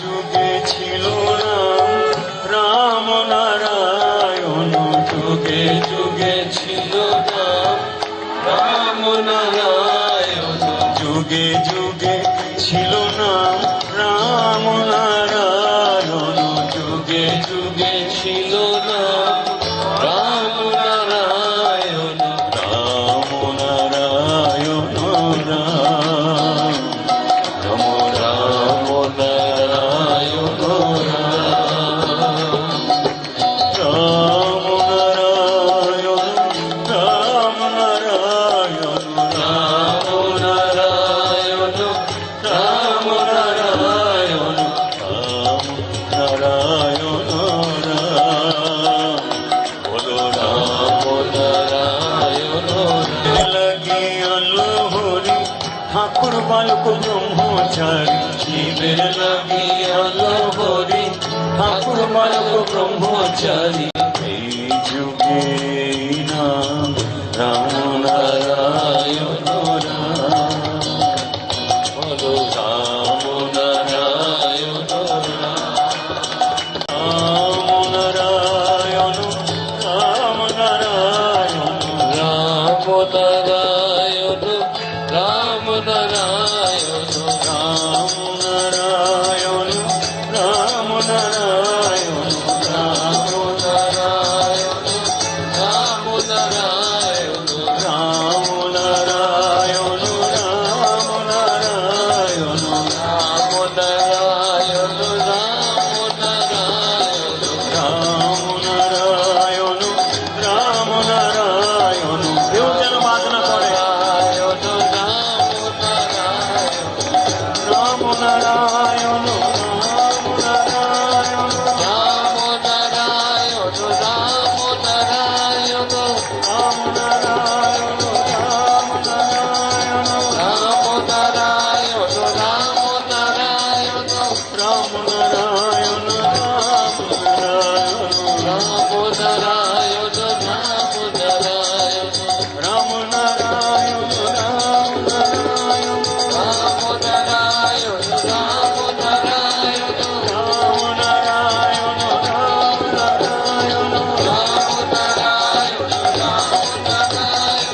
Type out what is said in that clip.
যুগে ছিল রাম রাম নারায়ণ, যুগে যুগে ছিল রাম রাম নারায়ণ, যুগে যুগে ছিল নাম, রাম নারায়ণ, যুগে যুগে ছিল নাম রাম নারায়ণ রাম নারায়ণ, রাম নম রাম কুরবান কুজুম হো চারি জীবের লাগি আলো হরি ঠাকুর মালক ব্রহ্মচারী। এই যুগে নাম রাম নারায়ণ বলো রাম নারায়ণ রাম নারায়ণ রাম নারায়ণ। রাম নারায়ণ राम नारायण